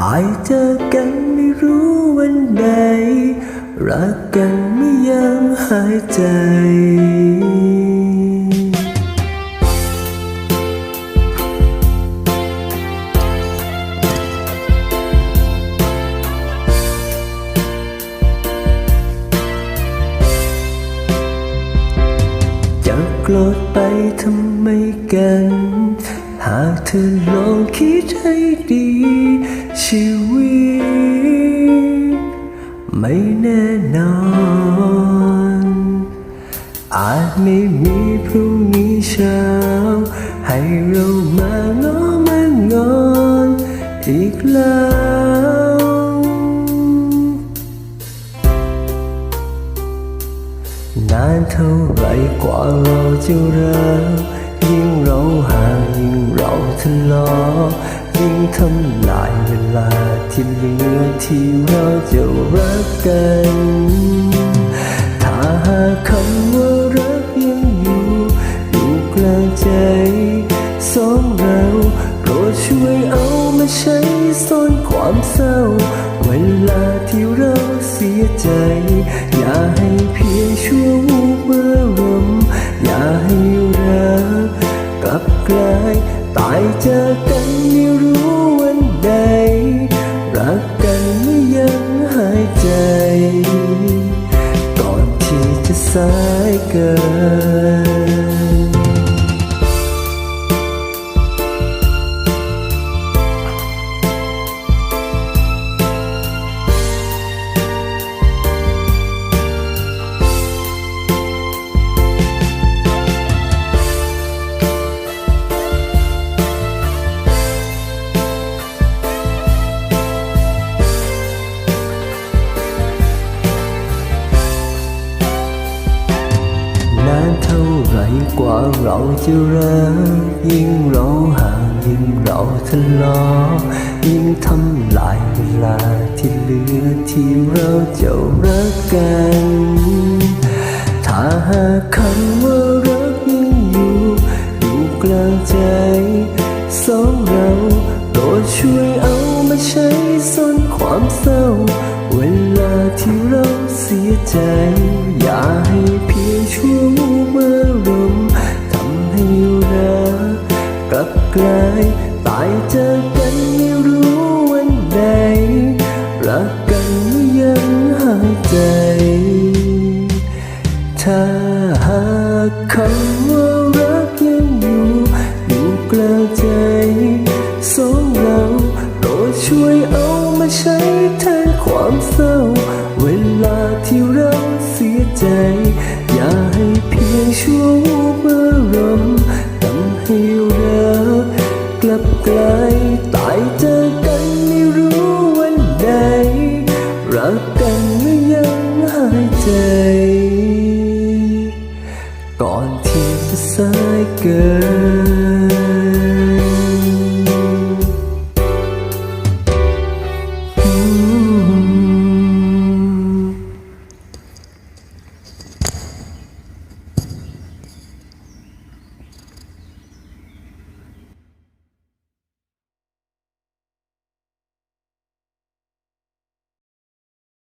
ตายเจอกันไม่รู้วันใด รักกันไม่ยังหายใจจะโกรธไปทำไมกัน หากเธอลองคิดให้ดี ชีวิต ไม่แน่นอน อาจไม่มีพรุ่งนี้เช้า ให้เรามาง้อมันงอนอีกแล้วนานเท่าไรกว่าเราจะรัก ยิ่งเราห่างยิ่งเราทะเลาะยิ่งทำลายเวลาที่เหลือที่เราจะรักกัน ถ้าหากคำว่ารักยังอยู่อยู่กลางใจสองเราโปรดช่วยเอามาใช้ซ่อนความเศร้า เวลาที่เราเสียใจ อย่าให้เพียงชั่ววู ตายจอกกันไม่รู้วันใด รักกันไม่ยังหายใจ ก่อนที่จะสายเกินานเท่าไรกว่าเราจะรักยิ่งเราห่างยิ่งเราทะเลาะยิ่งทำลายเวลาที่เหลือที่เราจะรักกัน ถ้าหากคำว่ารักยังอยู่อยู่กลางใจสองเราโปรดช่วยเอามาใช้ซ่อน เสียใจ อย่าให้เพียงชั่ววูบเมื่อลมทำให้รักกลับกลายตายเจากกันไม่รู้วันใดรักกันยังหายใจ ถ้าหากคำว่ารักยังอยู่อยู่กลางใจสองเราโปรดช่วยเอามาใช้แทนความเศร้า ใจ อย่าให้เพียงชั่วเมื่อรำทำให้รักกลับกลายตายจากกันไม่รู้วันใด รักกันไม่ยังหายใจ ก่อนที่จะสายเกิน